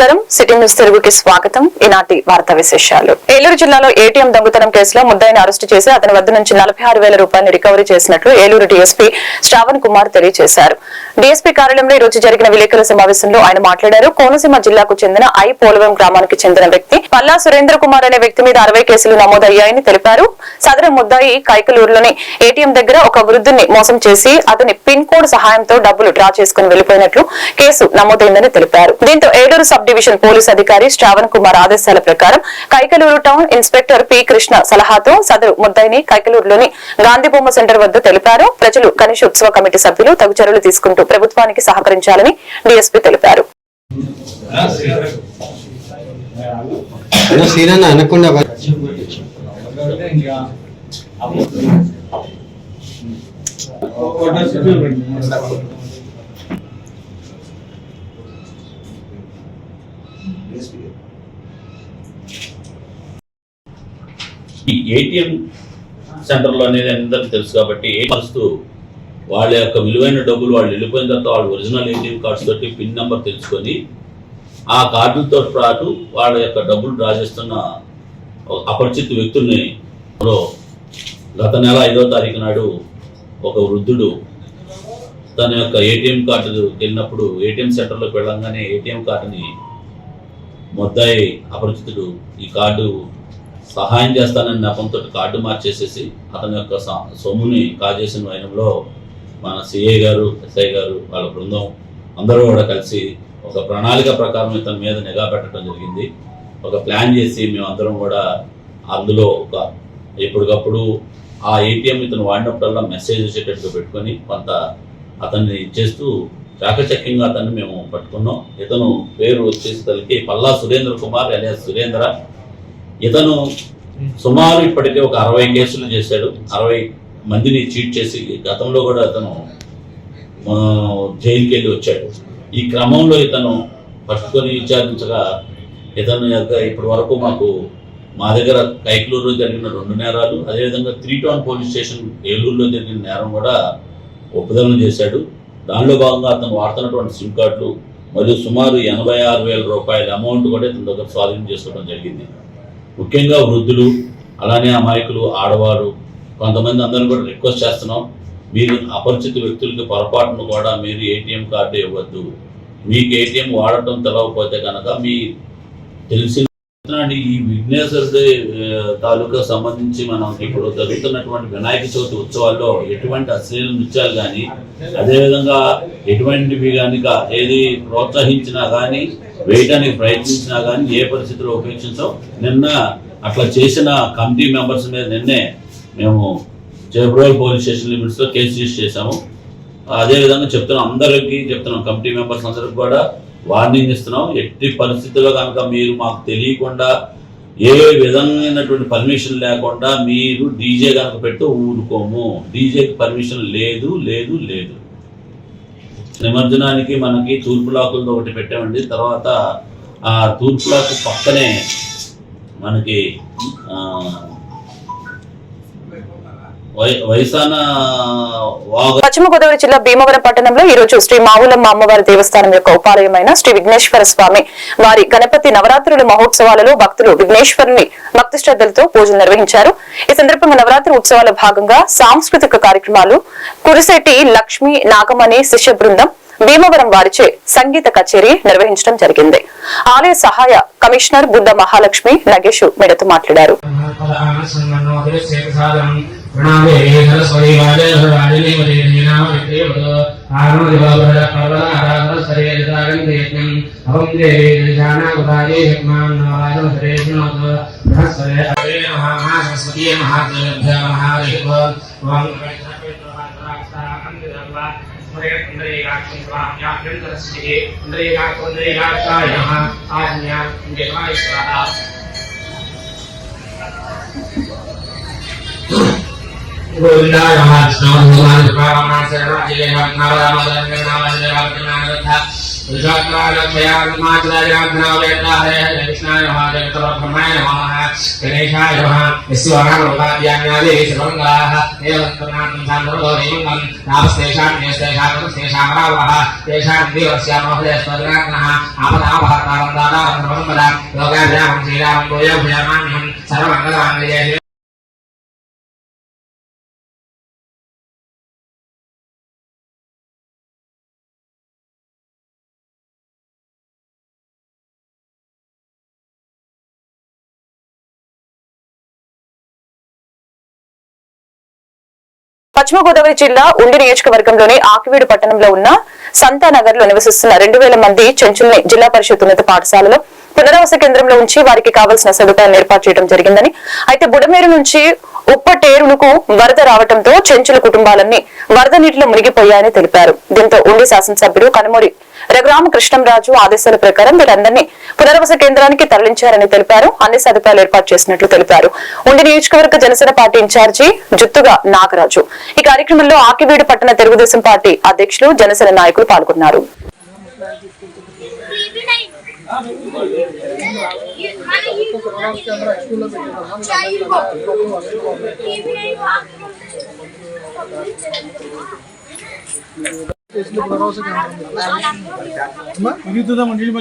నమస్కారం. City news తెలుగుకి స్వాగతం. ఈనాటి వార్తా విశేషాలు. ఏలూరు జిల్లాలో ఏటీఎం దొంగతనం కేసులో ముద్దాయిని అరెస్టు చేసి అతని వద్ద నుంచి నలభై ఆరు వేల రూపాయలు రికవరీ చేసినట్లు ఏలూరు డీఎస్పీ శ్రావణ్ కుమార్ తెలియజేశారు. డీఎస్పీ కార్యాలయంలో ఈ రోజు జరిగిన విలేకరుల సమావేశంలో ఆయన మాట్లాడారు. కోనసీమ జిల్లాకు చెందిన ఐ పోలవరం గ్రామానికి చెందిన వ్యక్తి పల్లా సురేంద్ర కుమార్ అనే వ్యక్తి మీద అరవై కేసులు నమోదయ్యాయని తెలిపారు. సదరు ముద్దాయి కైకలూరులోని ఏటీఎం దగ్గర ఒక వృద్ధుని మోసం చేసి అతని పిన్ కోడ్ సహాయంతో డబ్బులు డ్రా చేసుకుని వెళ్ళిపోయినట్లు కేసు నమోదైందని తెలిపారు. దీంతో ఏలూరు సబ్ డివిజన్ పోలీస్ అధికారి శ్రావణ్ కుమార్ ఆదేశాల ప్రకారం Kaikaluru town inspector P Krishna సలహాతో సదరు ముద్దాయిని కైకలూరులోని గాంధీ బొమ్మ సెంటర్ వద్ద తెలిపారు. ప్రజలు గణేశోత్సవ కమిటీ సభ్యులు తగు చర్యలు తీసుకుంటూ ప్రభుత్వానికి సహకరించాలని డీఎస్పీ తెలిపారు. అనకుండా ఈ ఏటీఎం సెంటర్లో అనేది అందరికీ తెలుసు కాబట్టి ఏస్తూ వస్తూ వాళ్ళ యొక్క విలువైన డబ్బులు వాళ్ళు వెళ్ళిపోయిన తర్వాత వాళ్ళ ఒరిజినల్ ఏటీఎం కార్డ్స్ తోటి పిన్ నెంబర్ తెలుసుకొని ఆ కార్డులతో పాటు వాళ్ళ యొక్క డబ్బులు డ్రా చేస్తున్న అపరిచిత వ్యక్తుల్ని లో గత నెల ఐదో తారీఖు నాడు ఒక వృద్ధుడు తన యొక్క ఏటీఎం కార్డు వెళ్ళినప్పుడు ఏటీఎం సెంటర్లోకి వెళ్ళంగానే ఏటీఎం కార్డుని మొద్దాయి అపరిచితుడు ఈ కార్డు సహాయం చేస్తానని నెపంతో కార్డు మార్చేసేసి అతని యొక్క సొమ్ముని కాజేసిన వైనంలో మన సిఐ గారు ఎస్ఐ గారు వాళ్ళ బృందం అందరూ కూడా కలిసి ఒక ప్రణాళిక ప్రకారం ఇతని మీద నిఘా పెట్టడం జరిగింది. ఒక ప్లాన్ చేసి మేమందరం కూడా అందులో ఒక ఎప్పటికప్పుడు ఆ ఏటీఎం ఇతను వాడినప్పుడల్లా మెసేజ్ వచ్చేటట్టుగా పెట్టుకొని కొంత అతన్ని ఇచ్చేస్తూ చాకచక్యంగా అతన్ని మేము పట్టుకున్నాం. ఇతను పేరు వచ్చేసి తల్లికి పల్లా సురేంద్ర కుమార్ అనే సురేంద్ర ఇతను సుమారు ఇప్పటికే ఒక అరవై కేసులు చేశాడు. అరవై మందిని చీట్ చేసి గతంలో కూడా అతను జైలుకి వెళ్ళి వచ్చాడు. ఈ క్రమంలో ఇతను పట్టుకొని విచారించగా ఇతను యొక్క ఇప్పటి వరకు మాకు మా దగ్గర కైకలూరులో జరిగిన రెండు నేరాలు అదేవిధంగా త్రీ టౌన్ పోలీస్ స్టేషన్ ఏలూరులో జరిగిన నేరం కూడా ఒప్పుదలం చేశాడు. దానిలో భాగంగా అతను వాడుతున్నటువంటి సిమ్ కార్డులు మరియు సుమారు ఎనభై ఆరు వేల రూపాయల అమౌంట్ కూడా ఇతని దగ్గర స్వాధీనం చేసుకోవడం జరిగింది. ముఖ్యంగా వృద్ధులు అలానే అమాయకులు ఆడవారు కొంతమంది అందరిని కూడా రిక్వెస్ట్ చేస్తున్నాం మీరు అపరిచిత వ్యక్తులకి పొరపాటును కూడా మీరు ఏటీఎం కార్డు ఇవ్వద్దు. మీకు ఏటీఎం వాడటం తెలవకపోతే కనుక మీ తెలిసిన ఈ విఘ్నేశ్వరుడి తాలూకా సంబంధించి మనం ఇప్పుడు జరుగుతున్నటువంటి వినాయక చవితి ఉత్సవాల్లో ఎటువంటి అశ్లీల నృత్యాలు కానీ అదేవిధంగా ఎటువంటివి కానీ ఏది ప్రోత్సహించినా కానీ వేయడానికి ప్రయత్నించినా కానీ ఏ పరిస్థితిలో ఉపేక్షించాం నిన్న అట్లా చేసిన కమిటీ మెంబర్స్ మీద నిన్నే మేము చేబ్రోల్ పోలీస్ స్టేషన్ లిమిట్స్లో కేసు రిజిస్టర్ చేశాము. అదేవిధంగా చెప్తున్నాం అందరికీ చెప్తున్నాం కమిటీ మెంబర్స్ అందరికి కూడా వార్నింగ్ ఇస్తున్నాం ఎట్టి పరిస్థితుల్లో కనుక మీరు మాకు తెలియకుండా ఏ విధమైనటువంటి పర్మిషన్ లేకుండా మీరు డీజే కనుక పెడితే ఊరుకోము. డీజేకి పర్మిషన్ లేదు లేదు లేదు. నిమజ్జనానికి మనకి తూర్పు లాకులతో ఒకటి పెట్టామండి. తర్వాత ఆ తూర్పు లాకు పక్కనే మనకి పశ్చిమ గోదావరి జిల్లా భీమవరం పట్టణంలో ఈ రోజు శ్రీ మావులమ్మ అమ్మవారి దేవస్థానం యొక్క ఉపాలయమైన శ్రీ విఘ్నేశ్వర స్వామి వారి గణపతి నవరాత్రుల మహోత్సవాలలో భక్తులు విఘ్నేశ్వరుని భక్తి శ్రద్ధలతో పూజలు నిర్వహించారు. ఈ సందర్భంగా నవరాత్రి ఉత్సవాల భాగంగా సాంస్కృతిక కార్యక్రమాలు కురిశెట్టి లక్ష్మీ నాగమణి శిష్య బృందం భీమవరం వారిచే సంగీత కచేరీ నిర్వహించడం జరిగింది. ఆలయ సహాయ కమిషనర్ బుద్ధ మహాలక్ష్మి నగేష్ మెడతో మాట్లాడారు. ಪ್ರಣಾಮಿ ಸರಸ್ವತಿ ರಾಜನೇ ಮಹಾಸರಸ್ವತಿಯ ಮಹಾಭ್ಯ ಮಹಾದೇವ ಸ್ಮರೇಂದ್ರೇಗಾಕ್ಷ గోవిందాయ స్నామహాన ప్రామాణ సర్వజయ నారాయణ నారాయణ గణేశాయ సర్వమంగళాంగ పశ్చిమ గోదావరి జిల్లా ఉండి నియోజకవర్గంలోని ఆకివీడు పట్టణంలో ఉన్న సంతానగర్లో నివసిస్తున్న రెండు వేల మంది చెంచుల్ని జిల్లా పరిషత్ ఉన్నత పాఠశాలలో పునరావాస కేంద్రంలో ఉంచి వారికి కావాల్సిన సదుపాయాలను ఏర్పాటు చేయడం జరిగిందని. అయితే బుడమేరు నుంచి ఉప్పటేరులకు వరద రావడంతో చెంచుల కుటుంబాలన్నీ వరద నీటిలో మునిగిపోయాయని తెలిపారు. దీంతో ఉండి శాసనసభ్యుడు కనుమూరి రఘురామకృష్ణంరాజు ఆదేశాల ప్రకారం వీరందరినీ పునర్వస కేంద్రానికి తరలించారని తెలిపారు. అన్ని సదుపాయాలు ఏర్పాటు చేసినట్లు తెలిపారు. ఉండి నియోజకవర్గ Janasena party in charge Juttuga Nagaraju. ఈ కార్యక్రమంలో ఆకివీడు పట్టణ తెలుగుదేశం పార్టీ అధ్యక్షులు జనసేన నాయకులు పాల్గొన్నారు.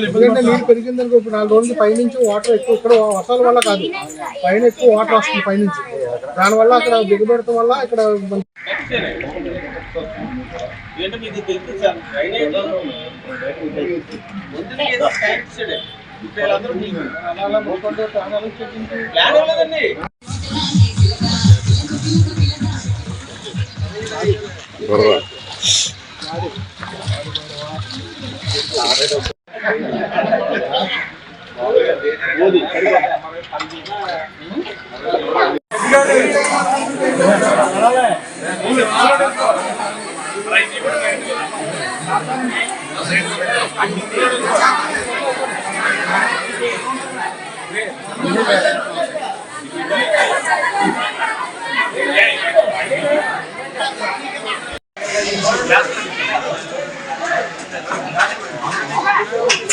ఎందుకంటే నీళ్ళు పెరిగింది అనుకో ఇప్పుడు నాలుగు రోజులు పైనుంచి వాటర్ ఎక్కువ ఇక్కడ వర్షాల వల్ల కాదు. పైన ఎక్కువ వాటర్ వస్తుంది పైనుంచి. దానివల్ల అక్కడ దిగబెడటం వల్ల ఇక్కడ Gracias. Brasil!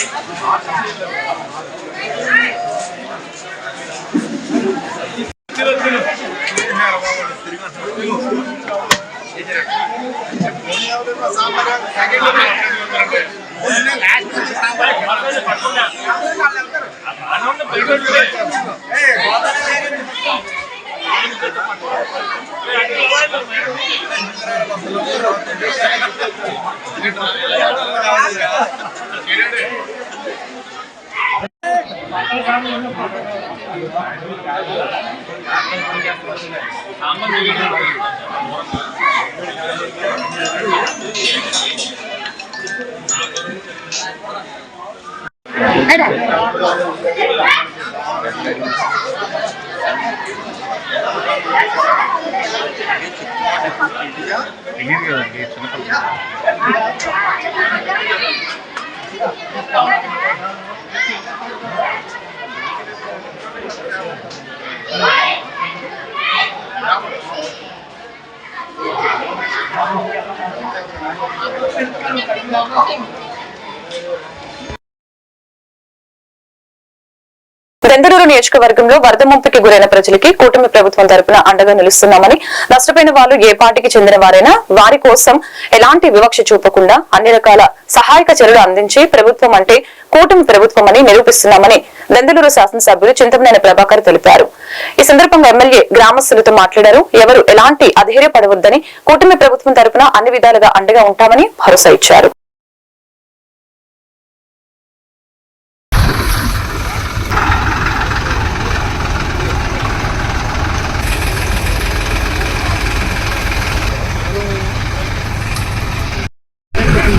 దెందలూరు నియోజకవర్గంలో వరద ముంపుకి గురైన ప్రజలకి కూటమి ప్రభుత్వం తరపున అండగా నిలుస్తున్నామని నష్టపోయిన వాళ్ళు ఏ పార్టీకి చెందిన వారైనా వారి కోసం ఎలాంటి వివక్ష చూపకుండా అన్ని రకాల సహాయక చర్యలు అందించి ప్రభుత్వం అంటే కూటమి ప్రభుత్వం అని నిరూపిస్తున్నామని దెందలూరు శాసనసభ్యులు చింతమనేని ప్రభాకర్ తెలిపారు. ఈ సందర్భంగా ఎమ్మెల్యే గ్రామస్తులతో మాట్లాడారు. ఎవరు ఎలాంటి అధైర్యపడవద్దని కూటమి ప్రభుత్వం తరపున అన్ని విధాలుగా అండగా ఉంటామని భరోసా ఇచ్చారు.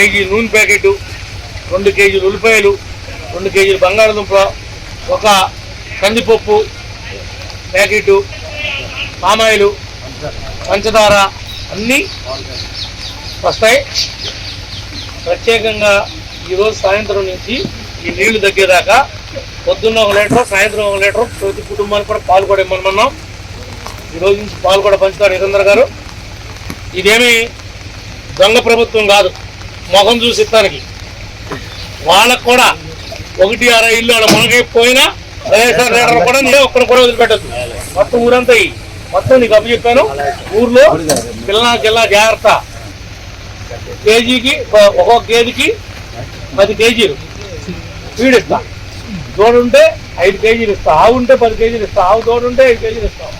కేజీ నూనె ప్యాకెట్ రెండు కేజీలు ఉల్లిపాయలు రెండు కేజీలు బంగాళదుంప ఒక కందిపప్పు ప్యాకెట్ పామాయిలు పంచదార అన్నీ వస్తాయి. ప్రత్యేకంగా ఈరోజు సాయంత్రం నుంచి ఈ నీళ్ళు తగ్గేదాకా పొద్దున్న ఒక లీటర్ సాయంత్రం ఒక లీటర్ ప్రతి కుటుంబానికి కూడా పాలు కూడా ఇమ్మన్నాం ఈ రోజు నుంచి పాలు కూడా పంచుతారు నిరందర్ గారు. ఇదేమీ దొంగ ప్రభుత్వం కాదు. మొహం చూసి ఇస్తానికి. వాళ్ళకు కూడా ఒకటి అరవై ఇల్లు ఆడ మునగైపోయినా వైఎస్ఆర్ లీడర్ కూడా నేను ఒక్కరు కూడా వదిలిపెట్టద్దు. మొత్తం ఊరంతా మొత్తం నీకు అప్పు చెప్పాను. ఊర్లో పిల్ల జిల్లా జాగ్రత్త. కేజీకి ఒక్కొక్క కేజీకి పది కేజీలు. ఫీడ్ ఇస్తా. తోడు ఉంటే ఐదు కేజీలు ఇస్తా. ఆవు ఉంటే పది కేజీలు ఇస్తా. ఆవు తోడు ఉంటే ఐదు కేజీలు ఇస్తాం.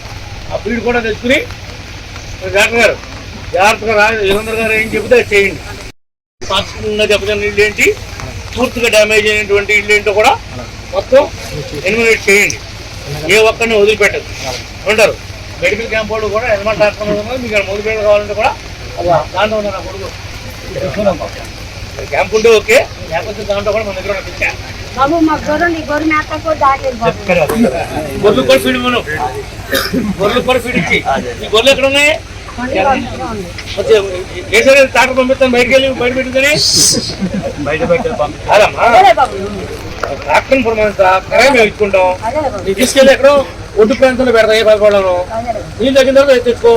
ఆ ఫీడ్ కూడా తెచ్చుకుని డాక్టర్ గారు జాగ్రత్తగా రాజేంద్ర గారు ఏం చెబితే చేయండి. పాక్షికంగా దెబ్బతిన్న ఇల్లు ఏంటి పూర్తిగా డ్యామేజ్ అయినటువంటి ఇల్లు ఏంటో కూడా మొత్తం ఎలిమినేట్ చేయండి. ఏ ఒక్కరిని వదిలిపెట్టదు ఉంటారు మెడికల్ క్యాంప్ వాళ్ళు కూడా డాక్టర్ ఉన్నారు మీకు మొదలుపెట్ట కావాలంటే కూడా అది దాంట్లో ఉన్నారు నా కొడుకు. క్యాంప్ ఉంటే ఓకే లేకపోతే దాంట్లో కూడా మన దగ్గర పిచ్చ. గొర్రెలు గొర్రె బాబు. గొర్రెలు కూడా ఫీడ్ మనం గొర్రెలు కూడా ఫీడ్ ఇచ్చి. ఈ గొర్రెలు ఎక్కడ ఉన్నాయి? వచ్చే ఏ పంపిస్తాను బయటకు వెళ్ళి బయట పెట్టుకుని బయట బయట అదమ్మా డాక్టర్ పర్మనెంట్ కరాయి మేము ఇచ్చుకుంటాం తీసుకెళ్ళి ఎక్కడో ఒడ్డు ప్రాంతంలో పెడతాయి ఏ నీళ్ళు తగ్గిన తర్వాత తెచ్చుకో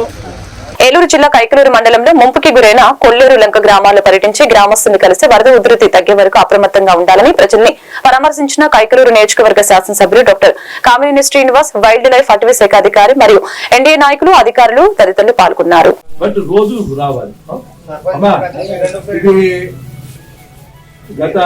ఏలూరు జిల్లా కైకలూరు మండలంలో ముంపుకి గురైన కొల్లూరు లంక గ్రామాల్లో పర్యటించి గ్రామస్తుల్ని కలిసి వరద ఉధృతి తగ్గే వరకు అప్రమత్తంగా ఉండాలని ప్రజల్ని పరామర్శించిన కైకలూరు నియోజకవర్గ శాసనసభ్యులు doctor Kamineni Srinivas wildlife అటవీ శాఖ అధికారి మరియు ఎన్డీఏ నాయకులు అధికారులు తదితరులు పాల్గొన్నారు. గత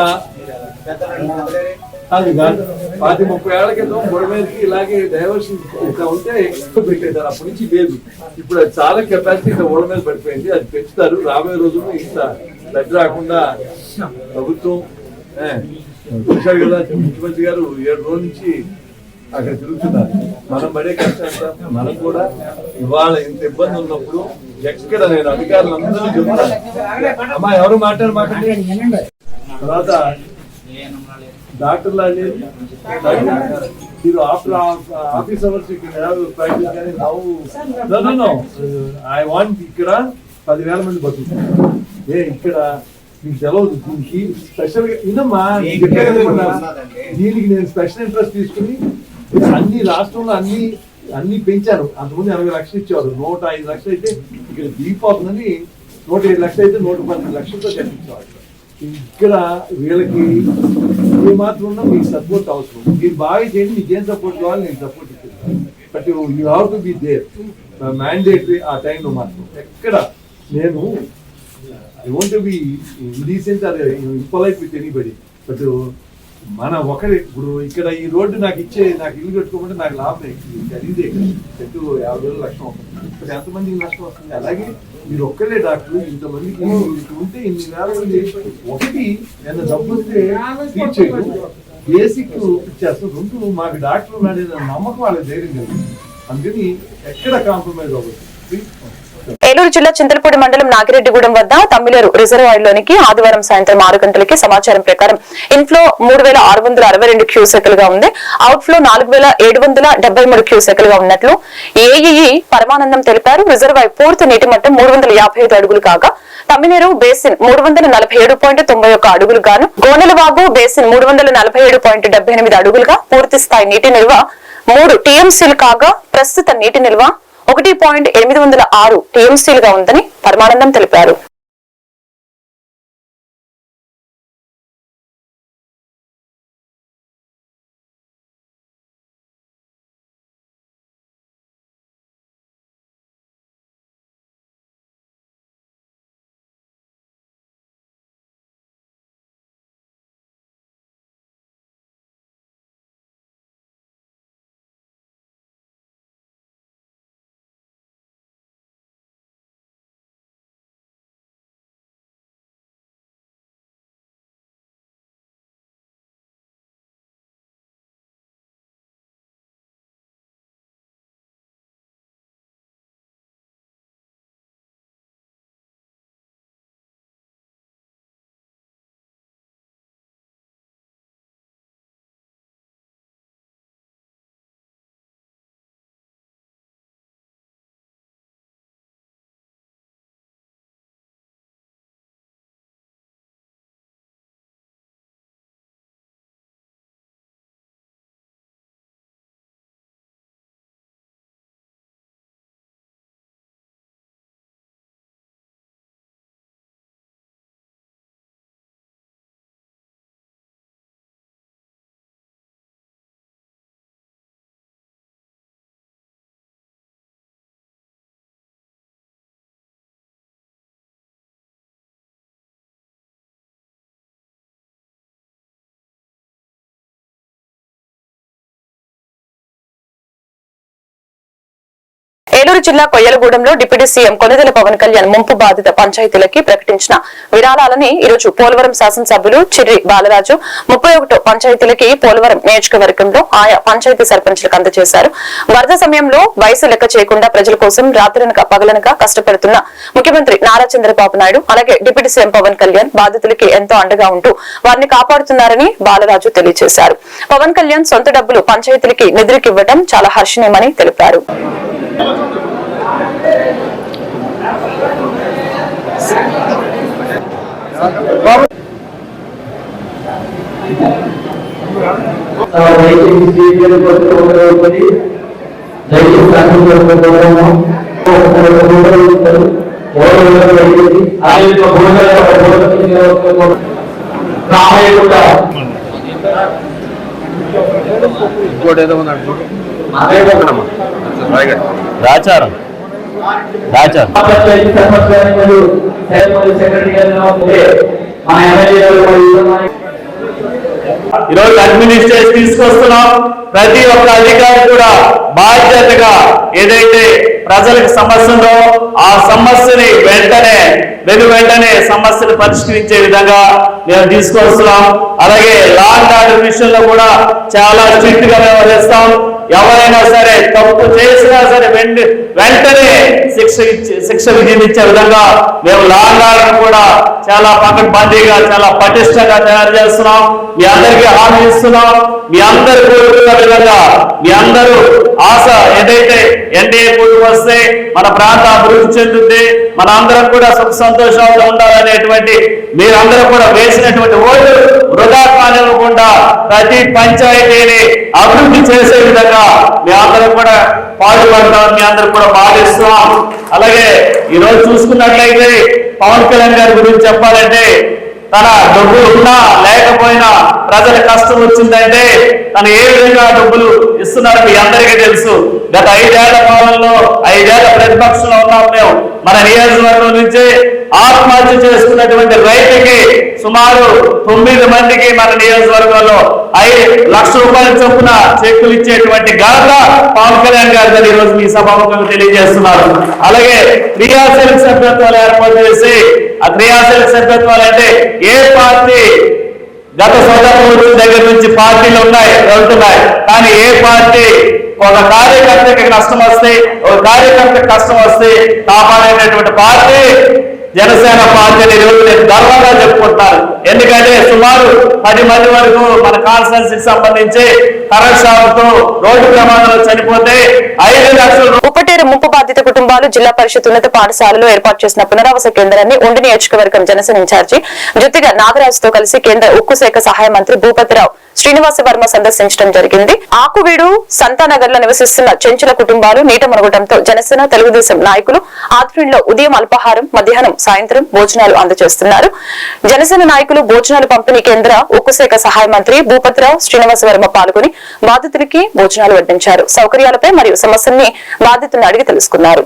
అది కాదు. పది ముప్పై ఏళ్ళ క్రితం బుడమేరకి ఇలాగే డైవర్షన్ ఇట్లా ఉంటే ఎక్కువ పెట్టేశారు. అప్పటి నుంచి లేదు. ఇప్పుడు అది చాలా కెపాసిటీ ఇక్కడ ఓడ మీద పడిపోయింది. అది పెంచుతారు. రాబోయే రోజుల్లో ఇంత దగ్గర రాకుండా ప్రభుత్వం ఏ, చూశారు కదా ముఖ్యమంత్రి గారు ఏడు రోజుల నుంచి అక్కడ తిరుగుతున్నారు. మనం పడే కష్టం మనం కూడా ఇవాళ ఇంత ఇబ్బంది ఉన్నప్పుడు ఎక్కడ నేను అధికారులందరూ చెప్తాను అమ్మా ఎవరు మాట్లాడు తర్వాత డాక్టర్లు అనేది మీరు ఆఫ్టర్ ఆఫీస్ అవర్స్ ఇక్కడ ప్రాక్టీస్ కానీ నవ్వు ఐ వాంట్ ఇక్కడ పదివేల మంది బతుకుతున్నారు. ఏ ఇక్కడ మీకు తెలవదు. దీనికి స్పెషల్గా ఇదమ్మా దీనికి నేను స్పెషల్ ఇంట్రెస్ట్ తీసుకుని అన్ని రాష్ట్రంలో అన్ని అన్ని పెంచారు. అంతకుముందు ఎనభై లక్షలు ఇచ్చేవారు. నూట ఐదు లక్షలు అయితే ఇక్కడ దిగిపోతుందని నూట ఏడు లక్షలు అయితే నూట పన్నెండు లక్షలతో కట్టించేవారు. ఇక్కడ వీళ్ళకి ఏ మాత్రం ఉన్నా మీకు సపోర్ట్ అవసరం. మీరు బాగా చేయండి మీకు ఏం సపోర్ట్ కావాలి నేను సపోర్ట్ ఇస్తాను but you have to be there mandatory ఆ టైంలో మాత్రం. ఎక్కడ? నేను I want be indecent or impolite with anybody but మన ఒకరి ఇప్పుడు ఇక్కడ ఈ రోడ్డు నాకు ఇచ్చే నాకు ఇల్లు కట్టుకోమంటే నాకు లాభం ఇది ఖరీదే చెట్టు యాభై వేలు లక్షణం అవుతుంది. ఇప్పుడు ఎంతమందికి నష్టం వస్తుంది? అలాగే మీరు ఒక్కరే డాక్టర్ ఇంతమందికి ఇటు ఉంటే ఇన్ని వేల మంది ఒకటి నేను డబ్బు వస్తే బేసిక్ ఇచ్చేస్తాం రెండు మాకు డాక్టర్ ఉన్నాడు నమ్మకం వాళ్ళకి ధైర్యం కలిగింది అందుకని ఎక్కడ కాంప్రమైజ్ అవ్వదు ఏలూరు జిల్లా చింతలపూడి మండలం నాగిరెడ్డిగూడెం వద్ద తమ్మిలేరు రిజర్వాయర్లోనికి ఆదివారం సాయంత్రం ఆరు గంటలకి సమాచారం ప్రకారం ఇన్ఫ్లో మూడు వేల ఆరు వందల అరవై రెండు క్యూసెక్లుగా ఉంది. అవుట్ఫ్లో నాలుగు వేల ఏడు వందల డెబ్బై మూడు క్యూసెక్లుగా ఉన్నట్లు ఏఈఈ పరమానందం తెలిపారు. రిజర్వాయర్ పూర్తి నీటి మట్టం మూడు వందల యాభై ఐదు అడుగులు కాగా తమ్మినేరు బేసిన్ మూడు వందల నలభై ఏడు పాయింట్ తొంభై ఒక్క అడుగులు గాను గోనెలవాగు బేసిన్ మూడు వందల నలభై ఏడు పాయింట్ డెబ్బై ఎనిమిది అడుగులుగా పూర్తి స్థాయి నీటి నిల్వ మూడు టీఎంసీలు కాగా ప్రస్తుత నీటి నిల్వ ఒకటి పాయింట్ ఎనిమిది వందల ఆరు టీఎంసీలుగా ఉందని పరమానందం తెలిపారు. ఏలూరు జిల్లా కొయ్యలగూడెంలో డిప్యూటీ సీఎం కొనిదెల పవన్ కళ్యాణ్ ముంపు బాధిత పంచాయతీలకి ప్రకటించిన విరాళాలని ఈరోజు పోలవరం శాసనసభ్యులు చిర్రి బాలరాజు ముప్పై ఒకటో పంచాయతీలకి పోలవరం నియోజకవర్గంలో ఆయా పంచాయతీ సర్పంచ్లకు అందజేశారు. వరద సమయంలో వయసు లెక్క చేయకుండా ప్రజల కోసం రాత్రనక పగలనక కష్టపడుతున్న ముఖ్యమంత్రి నారా చంద్రబాబు నాయుడు అలాగే డిప్యూటీ సీఎం పవన్ కళ్యాణ్ బాధితులకి ఎంతో అండగా ఉంటూ వారిని కాపాడుతున్నారని బాలరాజు తెలియజేశారు. పవన్ కళ్యాణ్ సొంత డబ్బులు పంచాయతీలకి నిధులకివ్వడం చాలా హర్షణీయమని తెలిపారు. ఇంకోటి ఏదో ఉందండి. అదే రాయగడ్ రాచారం. రాచారం. ఈరోజు అడ్మినిస్ట్రేషన్ తీసుకొస్తున్నాం. ప్రతి ఒక్క అధికారి కూడా బాధ్యతగా ఏదైతే ప్రజలకు సమస్య ఉందో ఆ సమస్యని వెంటనే వెను వెంటనే సమస్యను పరిష్కరించే విధంగా మేము తీసుకొస్తున్నాం. అలాగే లా ఆర్డర్ విషయంలో కూడా చాలా స్ట్రిక్ట్గా వ్యవహరిస్తాం. ఎవరైనా సరే తప్పు చేసినా సరే వెంట వెంటనే శిక్ష ఇచ్చి శిక్ష విధించే విధంగా మేము లా కూడా చాలా పకడ్బందీగా చాలా పటిష్టంగా తయారు చేస్తున్నాం. మీ అందరికీ హామీ ఇస్తున్నాం. మీ అందరు కోరుకున్న విధంగా మీ అందరూ ఆశ ఏదైతే ఎన్డీఏ కూడి వస్తే మన ప్రాంత అభివృద్ధి చెందుతుంది మన అందరం కూడా సుఖ సంతోషాలతో ఉండాలనేటువంటి మీరందరూ కూడా వేసినటువంటి ఓటు వృధా కానివ్వకుండా ప్రతి పంచాయతీని అభివృద్ధి చేసే విధంగా మీ అందరం కూడా పాటుపడతామని మీ అందరూ కూడా భావిస్తున్నాం. అలాగే ఈరోజు చూసుకున్నట్లయితే పవన్ కళ్యాణ్ గారి గురించి చెప్పాలంటే తన డబ్బులు ఉన్నా లేకపోయినా ప్రజల కష్టం వచ్చిందంటే తను ఏ విధంగా డబ్బులు ఇస్తున్నారో మీ అందరికీ తెలుసు. గత ఐదేళ్ళ కాలంలో ఐదేళ్ళ ప్రతిపక్షంలో ఉన్నాం మేము. మన నియోజకవర్గం నుంచి ఆత్మహత్య చేసుకున్నటువంటి రైతుకి సుమారు తొమ్మిది మందికి మన నియోజకవర్గంలో ఐదు లక్ష రూపాయల చొప్పున చెక్కులు ఇచ్చేటువంటి ఘనత పవన్ కళ్యాణ్ గారు ఈ రోజు మీ సభాముఖంగా తెలియజేస్తున్నారు. అలాగే క్రియాశీలక సభ్యత్వాలు ఏర్పాటు చేసి అక్రియాశీల సభ్యత్వాలు అంటే ఏ పార్టీ గత స్వతంత్ర దగ్గర నుంచి పార్టీలు ఉన్నాయి వెళ్తున్నాయి. కానీ ఏ పార్టీ ఒక కార్యకర్తకి కష్టం వస్తే ఒక కార్యకర్తకి కష్టం వస్తే కాపాడేటటువంటి పార్టీ జనసేన పార్టీని ఈరోజు నేను గర్వంగా చెప్పుకుంటాను ఎందుకంటే సుమారు పది మంది వరకు మన కాన్స్టెన్సీకి సంబంధించి కరెంట్ షాపుతో రోడ్డు ప్రమాదంలో చనిపోతే ఐదు లక్షలు ఉప్పటేరు ముప్పు బాధిత కుటుంబాలు జిల్లా పరిషత్ ఉన్నత పాఠశాలలో ఏర్పాటు చేసిన పునరావాస కేంద్రాన్ని ఉండి నియోజకవర్గం జనసేన ఇన్ఛార్జి జుత్తిగా నాగరాజుతో కలిసి కేంద్ర ఉక్కు శాఖ సహాయ మంత్రి భూపతిరావు శ్రీనివాస వర్మ సందర్శించడం జరిగింది. ఆకువీడు సంతానగర్లో నివసిస్తున్న చెంచుల కుటుంబాలు నీట మునగడంతో జనసేన తెలుగుదేశం నాయకులు ఆధ్వర్యంలో ఉదయం అల్పాహారం మధ్యాహ్నం సాయంత్రం భోజనాలు అందజేస్తున్నారు. జనసేన నాయకులు భోజనాలు పంపిణీ కేంద్ర ఉక్కు శాఖ సహాయ మంత్రి భూపతిరావు శ్రీనివాసవర్మ పాల్గొని బాధితులకి భోజనాలు వడ్డించారు. సౌకర్యాలపై మరియు సమస్యల్ని బాధితులను అడిగి తెలుసుకున్నారు.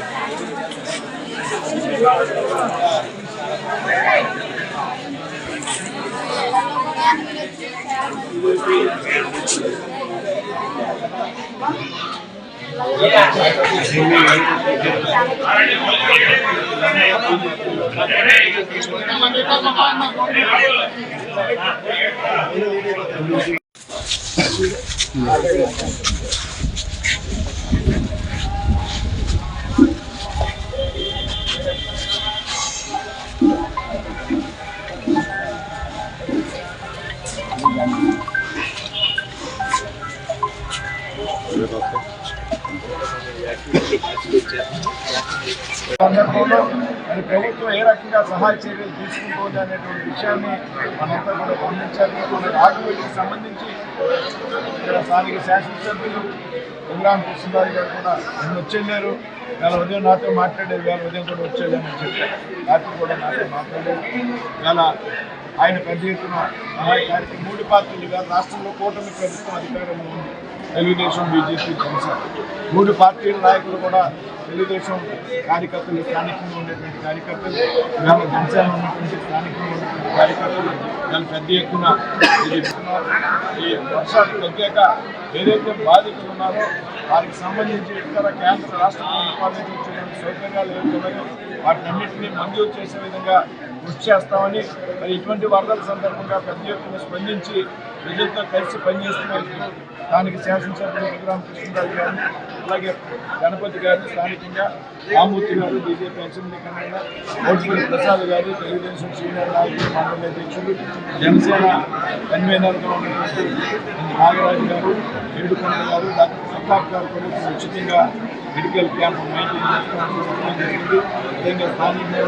Terima kasih. సందర్భంలో మరి ప్రభుత్వం ఏ రకంగా సహాయ చర్యలు తీసుకుంటుంది అనేటువంటి విషయాన్ని మనంతా కూడా గమనించాలి. మన ఆటోమేటిక్ సంబంధించి ఇక్కడ స్థానిక శాసనసభ్యులు ఇమ్రాన్ కృష్ణరాజు గారు కూడా నేను వచ్చేళ్ళారు. వాళ్ళ ఉదయం నాతో మాట్లాడారు. వాళ్ళ ఉదయం కూడా వచ్చేళ్ళామని చెప్పారు. రాత్రి కూడా నాతో మాట్లాడారు. చాలా ఆయన పెద్ద ఎత్తున సహాయ మూడు పార్టీలుగా రాష్ట్రంలో కూటమి ప్రభుత్వం అధికారంలో ఉంది. తెలుగుదేశం బీజేపీ జనసేన. మూడు పార్టీల నాయకులు కూడా తెలుగుదేశం కార్యకర్తలు స్థానికంగా ఉండేటువంటి కార్యకర్తలు ఇవాళ జనసేన ఉన్నటువంటి స్థానికంగా ఉన్నటువంటి కార్యకర్తలు దాని పెద్ద ఎత్తున ఈ వర్షాలు తగ్గాక ఏదైతే బాధితులు ఉన్నారో వారికి సంబంధించి ఇతర కేంద్ర రాష్ట్ర ప్రభుత్వాల నుంచి వచ్చేటువంటి సౌకర్యాలు ఏమి ఉన్నాయో వాటినన్నింటినీ మంజూరు చేసే విధంగా కృషి చేస్తామని మరి ఇటువంటి వరదల సందర్భంగా పెద్ద ఎత్తున స్పందించి ప్రజలతో కలిసి పనిచేస్తున్నందుకు దానికి శాసనసభ్యులు రఘురామకృష్ణరాజు గారిని అలాగే గణపతి గారిని స్థానికంగా రామూర్తి గారు BJP assembly convener Motipalli Prasad గారు తెలుగుదేశం సీనియర్ నాయకులు మండలి అధ్యక్షులు జనసేన కన్వీనర్గా ఉన్నటువంటి నాగరాజు గారు ఏడుకొండ గారు డాక్టర్ ప్రతాప్ గారు కూడా ఉచితంగా మెడికల్ క్యాంప్ మెయింటైన్ చేసుకోవడం జరిగింది విధంగా స్థానికంగా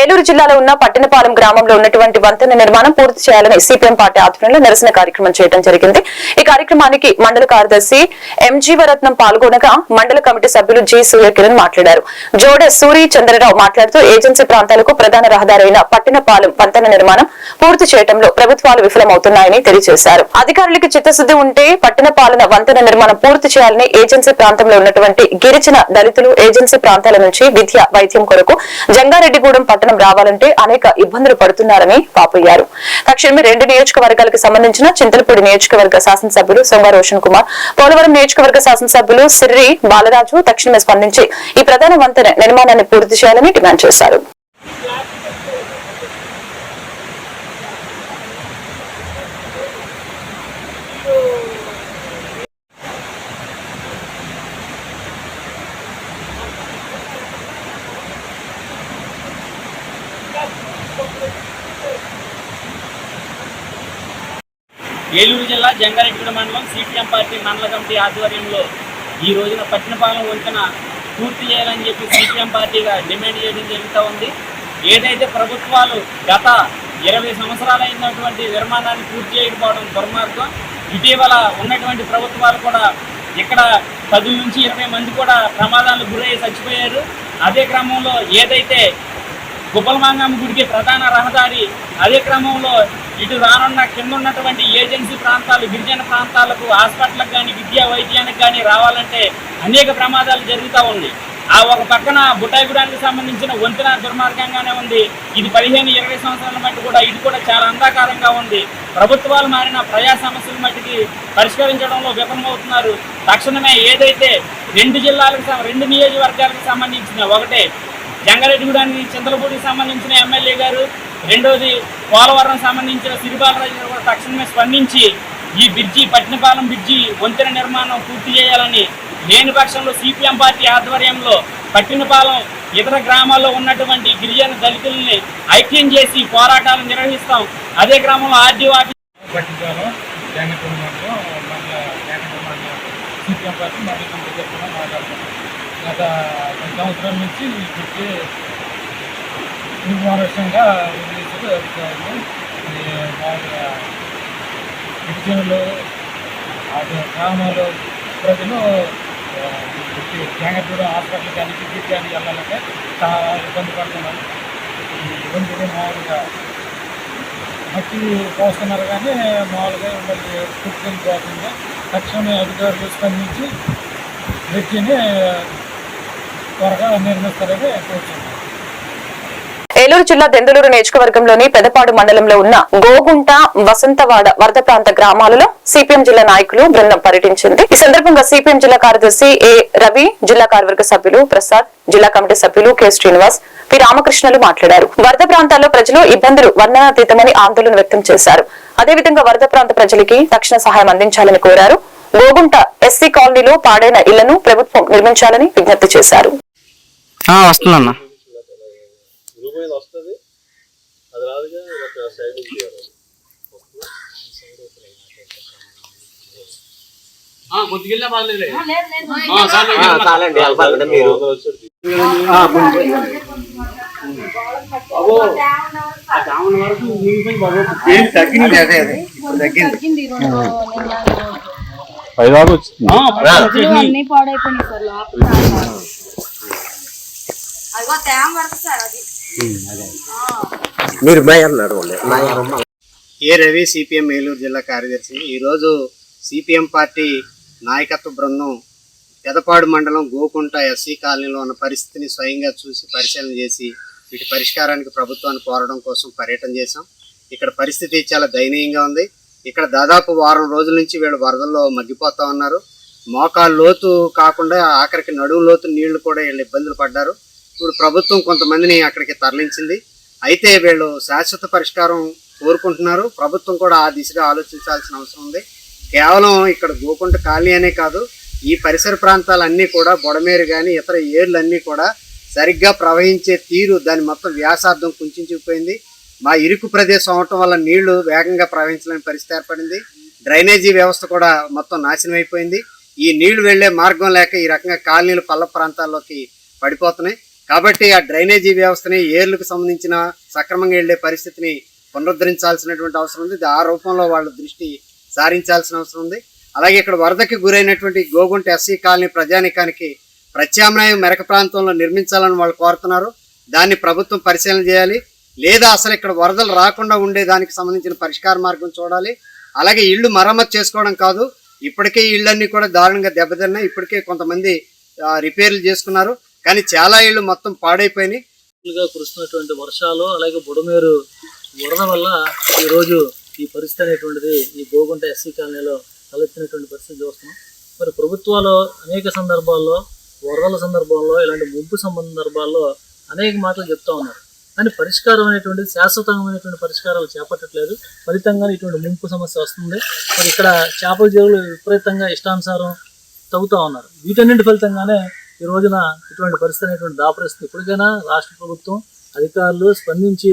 ఏలూరు జిల్లాలో ఉన్న పట్టణపాలెం గ్రామంలో ఉన్నటువంటి వంతెన నిర్మాణం పూర్తి చేయాలని సిపిఎం పార్టీ ఆధ్వర్యంలో నిరసన కార్యక్రమం చేయడం జరిగింది. ఈ కార్యక్రమానికి మండల కార్యదర్శి ఎంజీవరత్నం పాల్గొనగా మండల కమిటీ సభ్యులు జి సూర్యకిరణ్ మాట్లాడారు. జోడ సూరి చంద్రరావు మాట్లాడుతూ ఏజెన్సీ ప్రాంతాలకు ప్రధాన రహదారి అయిన పట్టణపాలెం వంతెన నిర్మాణం పూర్తి చేయడంలో ప్రభుత్వాలు విఫలమవుతున్నాయని తెలియజేశారు. అధికారులకు చిత్తశుద్ది ఉంటే పట్టణపాలన వంతెన నిర్మాణం పూర్తి చేయాలని ఏజెన్సీ ప్రాంతంలో ఉన్నటువంటి గిరిజన దళితులు ఏజెన్సీ ప్రాంతాల నుంచి విద్య వైద్యం కొరకు జంగారెడ్డిగూడెం పట్టణం రావాలంటే అనేక ఇబ్బందులు పడుతున్నారని పాపయ్యారు తక్షణమే రెండు నియోజకవర్గాలకు సంబంధించిన చింతలపూడి నియోజకవర్గ శాసనసభ్యులు సొంగ రోషన్ కుమార్ పోలవరం నియోజకవర్గ శాసనసభ్యులు సిర్రి బాలరాజు తక్షణమే స్పందించి ఈ ప్రధాన వంతెన నిర్మాణాన్ని పూర్తి చేయాలని డిమాండ్ చేశారు. ఏలూరు జిల్లా జంగారెడ్డిగూడ మండలం సిపిఎం పార్టీ మండల కమిటీ ఆధ్వర్యంలో ఈ రోజున పట్టినపాలెం వంతెన పూర్తి చేయాలని చెప్పి సిపిఎం పార్టీగా డిమాండ్ చేయడం జరుగుతూ ఉంది. ఏదైతే ప్రభుత్వాలు గత ఇరవై సంవత్సరాలైనటువంటి నిర్మాణాన్ని పూర్తి చేయకపోవడం దుర్మార్గం ఇటీవల ఉన్నటువంటి ప్రభుత్వాలు కూడా ఇక్కడ పది నుంచి ఇరవై మంది కూడా ప్రమాదాలకు గురయ్యి చచ్చిపోయారు. అదే క్రమంలో ఏదైతే గుబ్బలమాంగమ్మ గుడికి ప్రధాన రహదారి అదే క్రమంలో ఇటు రానున్న కింద ఉన్నటువంటి ఏజెన్సీ ప్రాంతాలు గిరిజన ప్రాంతాలకు హాస్పిటల్కి కానీ విద్యా వైద్యానికి కానీ రావాలంటే అనేక ప్రమాదాలు జరుగుతూ ఉంది ఆ ఒక పక్కన బుట్టాయిగూడానికి సంబంధించిన వంతెన దుర్మార్గంగానే ఉంది. ఇది పదిహేను ఇరవై సంవత్సరాల మట్టి కూడా ఇది కూడా చాలా అంధాకారంగా ఉంది. ప్రభుత్వాలు మారిన ప్రజా సమస్యల మట్టికి పరిష్కరించడంలో విఫలమవుతున్నారు. తక్షణమే ఏదైతే రెండు జిల్లాలకు సం- రెండు నియోజకవర్గాలకు సంబంధించిన ఒకటే జంగారెడ్డిగూడానికి చింతలపూడికి సంబంధించిన ఎమ్మెల్యే గారు రెండోది పోలవరం సంబంధించిన సిరిబాలరాజు గారు కూడా తక్షణమే స్పందించి ఈ బ్రిడ్జి పట్టినపాలెం బ్రిడ్జి వంతెన నిర్మాణం పూర్తి చేయాలని లేని పక్షంలో సిపిఎం పార్టీ ఆధ్వర్యంలో పట్టినపాలెం ఇతర గ్రామాల్లో ఉన్నటువంటి గిరిజన దళితుల్ని ఐక్యం చేసి పోరాటాలు నిర్వహిస్తాం. అదే గ్రామంలో ఆర్డీఓ ఆఫీస్ పట్టించాలో సిపిఎం పార్టీ మాట్లాడుతున్నాం. గత సంవత్సరం నుంచి నిర్మానుష్యంగా వదిలేసారు అధికారులు మామూలుగా గిరిజనులు ఆ గ్రామాల్లో ప్రజలు జాగ్రత్తగా హాస్పిటల్ కానీ విద్యుత్ కానీ వెళ్ళాలంటే చాలా ఇబ్బంది పడుతున్నారు. ఇబ్బంది మామూలుగా మట్టి పోస్తున్నారు కానీ మామూలుగా మళ్ళీ కుట్టుకొని పోతుంది తక్షణమే అధికారులు స్పందించి వ్యక్తిని త్వరగా నిర్మిస్తారని కోరుతున్నాను ఏలూరు జిల్లా దెందులూరు నియోజకవర్గంలోని పెదపాడు మండలంలో ఉన్న గోగుంట వసంతవాడ వరద ప్రాంత గ్రామాలలో సిపిఎం జిల్లా నాయకులు బృందం పర్యటించింది. ఈ సందర్భంగా సిపిఎం జిల్లా కార్యదర్శి ఏ రవి జిల్లా కార్యవర్గ సభ్యులు ప్రసాద్ జిల్లా కమిటీ సభ్యులు కె శ్రీనివాస్ పి రామకృష్ణలు మాట్లాడారు. వరద ప్రాంతాల్లో ప్రజలు ఇబ్బందులు వర్ణనాతీతమని ఆందోళన వ్యక్తం చేశారు. అదేవిధంగా వరద ప్రాంత ప్రజలకి తక్షణ సహాయం అందించాలని కోరారు. గోగుంట ఎస్సీ కాలనీలో పాడైన ఇళ్ళను ప్రభుత్వం నిర్మించాలని విజ్ఞప్తి చేశారు. వస్తుందన్న కొద్దిగా పర్లేదు అన్ని పాడైపోయినాయి సార్ లోపల. అదిగో తేమ పడుతుంది సార్ అది. మీరు మేయర్ నడవండి. ఏ రవి సిపిఎం ఏలూరు జిల్లా కార్యదర్శి? ఈరోజు సిపిఎం పార్టీ నాయకత్వ బృందం పెదపాడు మండలం గోకుంట ఎస్సీ కాలనీలో ఉన్న పరిస్థితిని స్వయంగా చూసి పరిశీలన చేసి వీటి పరిష్కారానికి ప్రభుత్వాన్ని కోరడం కోసం పర్యటన చేశాం. ఇక్కడ పరిస్థితి చాలా దయనీయంగా ఉంది. ఇక్కడ దాదాపు వారం రోజుల నుంచి వీళ్ళు వరదల్లో మగ్గిపోతా ఉన్నారు. మోకాలు లోతు కాకుండా ఆఖరికి నడుము లోతు నీళ్ళు కూడా వీళ్ళు ఇబ్బందులు పడ్డారు. ఇప్పుడు ప్రభుత్వం కొంతమందిని అక్కడికి తరలించింది. అయితే వీళ్ళు శాశ్వత పరిష్కారం కోరుకుంటున్నారు. ప్రభుత్వం కూడా ఆ దిశగా ఆలోచించాల్సిన అవసరం ఉంది. కేవలం ఇక్కడ గోకుంట కాలనీ అనే కాదు ఈ పరిసర ప్రాంతాలన్నీ కూడా బొడమేరు కానీ ఇతర ఏర్లన్నీ కూడా సరిగ్గా ప్రవహించే తీరు దాని మొత్తం వ్యాసార్థం కుంచుకుపోయింది. మా ఇరుకు ప్రదేశం అవటం వల్ల నీళ్ళు వేగంగా ప్రవహించలేని పరిస్థితి ఏర్పడింది. డ్రైనేజీ వ్యవస్థ కూడా మొత్తం నాశనం అయిపోయింది. ఈ నీళ్ళు వెళ్ళే మార్గం లేక ఈ రకంగా కాలనీలు పల్ల ప్రాంతాల్లోకి పడిపోతున్నాయి. కాబట్టి ఆ డ్రైనేజీ వ్యవస్థని ఏర్లకు సంబంధించిన సక్రమంగా వెళ్ళే పరిస్థితిని పునరుద్ధరించాల్సినటువంటి అవసరం ఉంది. ఆ రూపంలో వాళ్ళ దృష్టి సారించాల్సిన అవసరం ఉంది. అలాగే ఇక్కడ వరదకి గురైనటువంటి గోగుంట ఎస్సీ కాలనీ ప్రజానికానికి ప్రత్యామ్నాయం మెరక ప్రాంతంలో నిర్మించాలని వాళ్ళు కోరుతున్నారు. దాన్ని ప్రభుత్వం పరిశీలన చేయాలి. లేదా అసలు ఇక్కడ వరదలు రాకుండా ఉండే దానికి సంబంధించిన పరిష్కార మార్గం చూడాలి. అలాగే ఇళ్ళు మరమ్మతు చేసుకోవడం కాదు. ఇప్పటికే ఇళ్ళన్నీ కూడా దారుణంగా దెబ్బతిన్నాయి. ఇప్పటికే కొంతమంది రిపేర్లు చేసుకున్నారు. కానీ చాలా ఇళ్ళు మొత్తం పాడైపోయినాయి. కురుస్తున్నటువంటి వర్షాలు అలాగే బుడమేరు వరద వల్ల ఈరోజు ఈ పరిస్థితి అనేటువంటిది ఈ గోగుంట ఎస్సీ కాలనీలో తలెత్తినటువంటి పరిస్థితి చూస్తున్నాం. మరి ప్రభుత్వాలు అనేక సందర్భాల్లో వరదల సందర్భాల్లో ఇలాంటి ముంపు సందర్భాల్లో అనేక మాటలు చెప్తా ఉన్నారు. కానీ పరిష్కారం అనేటువంటిది శాశ్వతమైనటువంటి పరిష్కారాలు చేపట్టట్లేదు. ఫలితంగా ఇటువంటి ముంపు సమస్య వస్తుంది. మరి ఇక్కడ చేపల చెరువులు విపరీతంగా ఇష్టానుసారం తవ్వుతూ ఉన్నారు. వీటన్నింటి ఫలితంగానే ఈ రోజున ఇటువంటి పరిస్థితి అనేటువంటి దాపరిస్తుంది. ఇప్పటికైనా రాష్ట్ర ప్రభుత్వం అధికారులు స్పందించి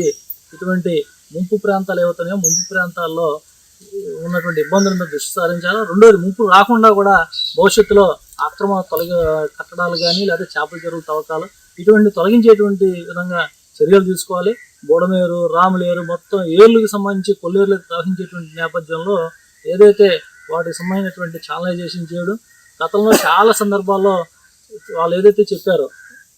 ఇటువంటి ముంపు ప్రాంతాలు ఏవైతున్నాయో ముంపు ప్రాంతాల్లో ఉన్నటువంటి ఇబ్బందుల మీద దృష్టి సారించాలి? రెండోది ముంపు రాకుండా కూడా భవిష్యత్తులో అక్రమ తొలగ కట్టడాలు కానీ లేదా చేపల చెరువులు తవ్వకాలు ఇటువంటి తొలగించేటువంటి విధంగా చర్యలు తీసుకోవాలి. బోడమేరు రాములేరు మొత్తం ఏళ్ళకి సంబంధించి కొల్లేరులకు ప్రవహించేటువంటి నేపథ్యంలో ఏదైతే వాటికి సంబంధించినటువంటి ఛానలైజేషన్ చేయడం గతంలో చాలా సందర్భాల్లో వాళ్ళు ఏదైతే చెప్పారో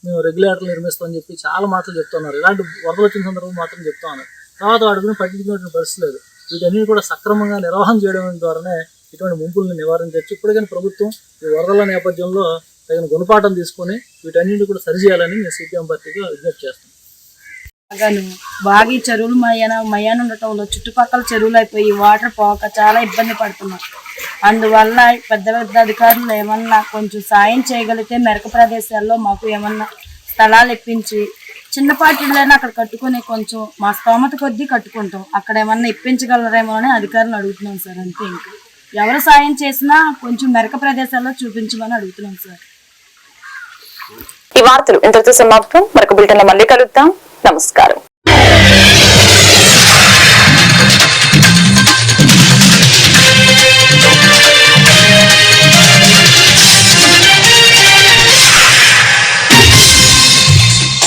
మేము రెగ్యులేటర్లు నిర్మిస్తామని చెప్పి చాలా మాటలు చెప్తున్నారు. ఇలాంటి వరదలు వచ్చిన సందర్భం మాత్రం చెప్తా ఉన్నారు తర్వాత వాటిని పట్టించుకునే పరిస్థితి లేదు. వీటన్ని కూడా సక్రమంగా నిర్వహణ చేయడం ద్వారానే ఇటువంటి ముంపులను నివారించవచ్చు. ఇప్పటికైనా ప్రభుత్వం ఈ వరదల నేపథ్యంలో తగిన గుణపాఠం తీసుకొని వీటన్నింటిని కూడా సరిచేయాలని మేము సిపిఎం పార్టీగా విజ్ఞప్తి చేస్తాం బాగాను. బాగా ఈ చెరువులు మయాన మయాన ఉండటంలో చుట్టుపక్కల చెరువులు అయిపోయి వాటర్ పోక చాలా ఇబ్బంది పడుతున్నాం. అందువల్ల పెద్ద పెద్ద అధికారులు ఏమన్నా కొంచెం సాయం చేయగలిగితే మెరక ప్రదేశాల్లో మాకు ఏమన్నా స్థలాలు ఇప్పించి చిన్నపాటి ఇళ్ళైనా అక్కడ కట్టుకొని కొంచెం మా స్తోమత కొద్దీ కట్టుకుంటాం. అక్కడ ఏమన్నా ఇప్పించగలరేమో అని అధికారులు అడుగుతున్నాం సార్ అంతే ఇంకా. ఎవరు సాయం చేసినా కొంచెం మెరక ప్రదేశాల్లో చూపించమని అడుగుతున్నాం సార్. ఈ వార్తలు ఇంతటితో సమాప్తం. మరొక బులెటిన్ మళ్ళీ కలుద్దాం. నమస్కారం